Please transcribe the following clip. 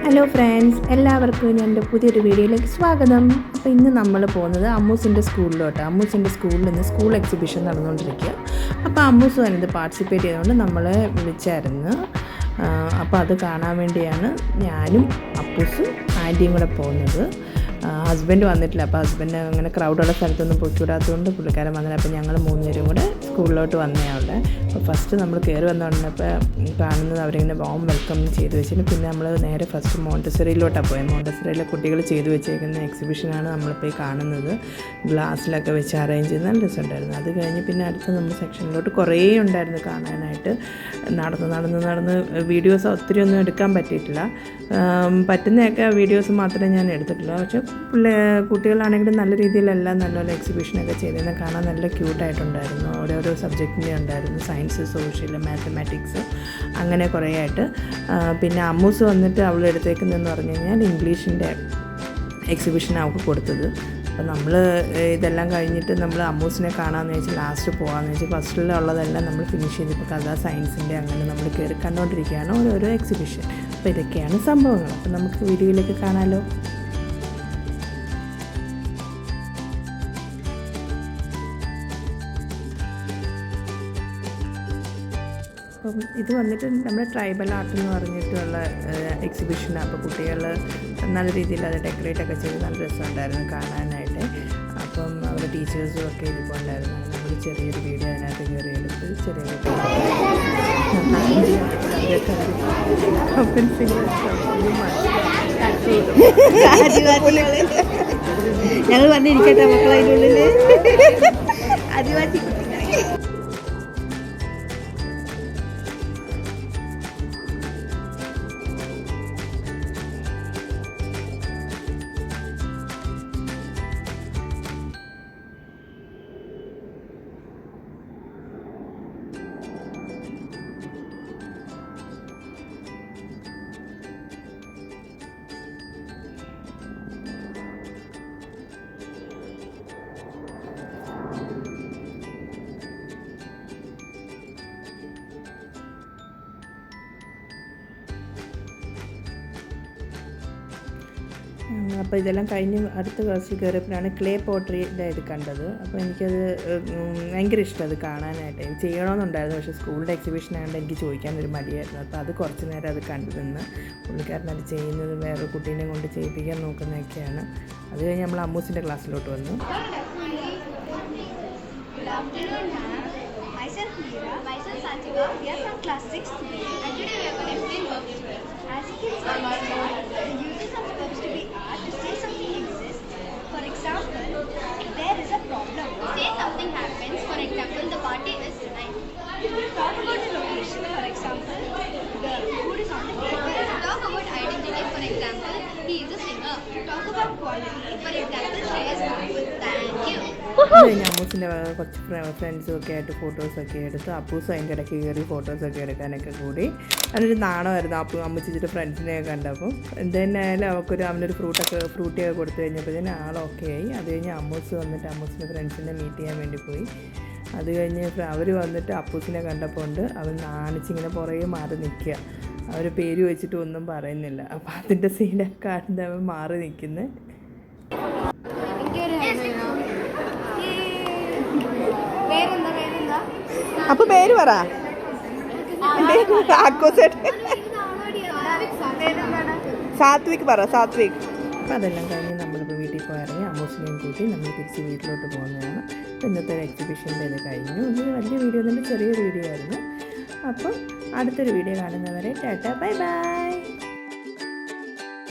Hello friends എല്ലാവർക്കും എന്റെ പുതിയൊരു വീഡിയോയിലേക്ക് സ്വാഗതം. അപ്പോൾ ഇന്ന് നമ്മൾ പോകുന്നത് അമ്മൂസിന്റെ സ്കൂളിലോട്ട്. അമ്മൂസിന്റെ സ്കൂളിൽ നിന്ന് സ്കൂൾ എക്സിബിഷൻ നടന്നുകൊണ്ടിരിക്കുക. അപ്പോൾ അമ്മൂസ് അതിനകത്ത് പാർട്ടിസിപ്പേറ്റ് ചെയ്തുകൊണ്ട് നമ്മളെ വിളിച്ചായിരുന്നു. അപ്പോൾ അത് കാണാൻ വേണ്ടിയാണ് ഞാനും അപ്പൂസും ആന്റിയും കൂടെ പോകുന്നത്. ഹസ്ബൻഡ് വന്നിട്ടില്ല. അപ്പോൾ ഹസ്ബൻഡ് അങ്ങനെ ക്രൗഡുള്ള സ്ഥലത്തൊന്നും പൊയ്ക്കൂടാത്തതുകൊണ്ട് പുള്ളിക്കാരൻ വന്നില്ല. അപ്പോൾ ഞങ്ങൾ മൂന്നുപേരും കൂടെ സ്കൂളിലോട്ട് വന്നേ അവിടെ അപ്പോൾ ഫസ്റ്റ് നമ്മൾ കയറി വന്നുകൊണ്ടപ്പോൾ കാണുന്നത് അവരിങ്ങനെ വോം വെൽക്കം ചെയ്തു വെച്ചിട്ട് പിന്നെ നമ്മൾ നേരെ ഫസ്റ്റ് മോണ്ടസറിയിലോട്ടാണ് പോയത് മോണ്ടസറിയിലെ കുട്ടികൾ ചെയ്തു വെച്ചേക്കുന്ന എക്സിബിഷനാണ് നമ്മളിപ്പോൾ ഈ കാണുന്നത്. ഗ്ലാസ്സിലൊക്കെ വെച്ച് അറേഞ്ച് ചെയ്ത് നല്ല രസമുണ്ടായിരുന്നു അത് കഴിഞ്ഞ് പിന്നെ അടുത്ത നമ്മൾ സെക്ഷനിലോട്ട് കുറേ ഉണ്ടായിരുന്നു കാണാനായിട്ട്. നടന്ന് നടന്ന് നടന്ന് വീഡിയോസ് ഒത്തിരി ഒന്നും എടുക്കാൻ പറ്റിയിട്ടില്ല. പറ്റുന്നതൊക്കെ വീഡിയോസ് മാത്രമേ ഞാൻ എടുത്തിട്ടുള്ളൂ. പക്ഷേ പിള്ളേ കുട്ടികളാണെങ്കിലും നല്ല രീതിയിലെല്ലാം നല്ലപോലെ എക്സിബിഷനൊക്കെ ചെയ്തിരുന്നത് കാണാൻ നല്ല ക്യൂട്ടായിട്ടുണ്ടായിരുന്നു ഓരോരോ സബ്ജക്റ്റിന്റെ ഉണ്ടായിരുന്നു. സയൻസ് സോഷ്യൽ മാത്തമാറ്റിക്സ് അങ്ങനെ കുറേ ആയിട്ട് പിന്നെ അമ്മൂസ് വന്നിട്ട് അവൾ എടുത്തേക്കുന്നതെന്ന് പറഞ്ഞു കഴിഞ്ഞാൽ ഇംഗ്ലീഷിന്റെ എക്സിബിഷൻ അവൾക്ക് കൊടുത്തത്. അപ്പോൾ നമ്മൾ ഇതെല്ലാം കഴിഞ്ഞിട്ട് നമ്മൾ അമ്മൂസിനെ കാണാമെന്ന് വെച്ചാൽ ലാസ്റ്റ് പോകാമെന്ന് വെച്ചാൽ ഫസ്റ്റിലുള്ളതെല്ലാം നമ്മൾ ഫിനിഷ് ചെയ്ത് ഇപ്പോൾ കഥ സയൻസിന്റെ അങ്ങനെ നമ്മൾ കയറി കണ്ടുകൊണ്ടിരിക്കുകയാണ് ഓരോരോ എക്സിബിഷൻ അപ്പോൾ ഇതൊക്കെയാണ് സംഭവങ്ങൾ. അപ്പോൾ നമുക്ക് വീഡിയോയിലേക്ക് കാണാമല്ലോ അപ്പം ഇത് വന്നിട്ട് നമ്മുടെ ട്രൈബൽ ആർട്ട് എന്ന് പറഞ്ഞിട്ടുള്ള എക്സിബിഷനാണ് അപ്പോൾ കുട്ടികൾ നല്ല രീതിയിൽ അത് ഡെക്കറേറ്റ് ഒക്കെ ചെയ്ത് നല്ല രസമുണ്ടായിരുന്നു കാണാനായിട്ട്. അപ്പം അവിടെ ടീച്ചേഴ്സും ഒക്കെ ഇരിപ്പുണ്ടായിരുന്നു. നമ്മൾ ചെറിയൊരു വീഡിയോ അതിനകത്ത് കയറി എടുത്ത് ചെറിയ ഞങ്ങൾ വന്നിരിക്കട്ടെ മക്കളെ അതിന്റെ ഉള്ളിൽ ആദിവാസി അപ്പോൾ ഇതെല്ലാം കഴിഞ്ഞ് അടുത്ത ക്ലാസ്സിൽ കയറിയപ്പോഴാണ് ക്ലേ പോട്രിയുടെ ഇത് കണ്ടത് അപ്പോൾ എനിക്കത് ഭയങ്കര ഇഷ്ടം അത് കാണാനായിട്ട് എനിക്ക് ചെയ്യണമെന്നുണ്ടായിരുന്നു പക്ഷേ സ്കൂളിന്റെ എക്സിബിഷൻ ആയതുകൊണ്ട് എനിക്ക് ചോദിക്കാൻ ഒരു മടിയായിരുന്നു അപ്പോൾ അത് കുറച്ച് നേരം അത് കണ്ടു നിന്ന് പുള്ളിക്കാരൻ അത് ചെയ്യുന്നത് വേറെ കുട്ടീനെ കൊണ്ട് ചെയ്യിപ്പിക്കാൻ നോക്കുന്നതൊക്കെയാണ് അത് കഴിഞ്ഞ് നമ്മൾ അമ്മൂസിന്റെ ക്ലാസ്സിലോട്ട് വന്നു Good afternoon. Myself Meera. Myself Sativa. We are from class 6 കഴിഞ്ഞ് അമ്മൂസിന്റെ കുറച്ച് ഫ്രണ്ട്സും ഒക്കെ ആയിട്ട് ഫോട്ടോസൊക്കെ എടുത്ത് അപ്പൂസ് അതിന്റെ ഇടയ്ക്ക് കയറി ഫോട്ടോസൊക്കെ എടുക്കാനൊക്കെ കൂടി. അതിനൊരു നാണമായിരുന്നു അപ്പു അമ്മച്ചിട്ട് ഫ്രണ്ട്സിനെയൊക്കെ കണ്ടപ്പോൾ എന്തായാലും അവൾക്കൊരു അവനൊരു ഫ്രൂട്ടൊക്കെ ഫ്രൂട്ടിയൊക്കെ കൊടുത്തു കഴിഞ്ഞപ്പോൾ ആൾ ഓക്കെ ആയി. അത് കഴിഞ്ഞ് അമ്മൂസ് വന്നിട്ട് അമ്മൂസിന്റെ ഫ്രണ്ട്സിനെ മീറ്റ് ചെയ്യാൻ വേണ്ടി പോയി. അത് കഴിഞ്ഞ് അവർ വന്നിട്ട് അപ്പൂസിനെ കണ്ടപ്പോൾ ഉണ്ട്. അവൻ നാണിച്ചിങ്ങനെ പുറകെ മാറി നിൽക്കുക. അവർ പേര് വെച്ചിട്ട് ഒന്നും പറയുന്നില്ല. അപ്പോൾ അതിന്റെ സീനൊക്കെ കാണുന്ന അവൻ മാറി നിൽക്കുന്നത് അപ്പൊ പേര് പറ. സാത്വിക് പറ സാത്വിക്. അപ്പം അതെല്ലാം കഴിഞ്ഞ് നമ്മളിപ്പോൾ വീട്ടിൽ പോയി ഇറങ്ങി അമ്മൂസിനെയും കൂട്ടി നമ്മൾ തിരിച്ച് വീട്ടിലോട്ട് പോകുന്നതാണ്. ഇന്നത്തെ ഒരു എക്സിബിഷന്റെ ഇത് കഴിഞ്ഞു. ഇത് വലിയ വീഡിയോ തന്നെ ചെറിയ വീഡിയോ ആയിരുന്നു. അപ്പം അടുത്തൊരു വീഡിയോ കാണുന്നവരെ ടാറ്റ ബൈ ബൈ.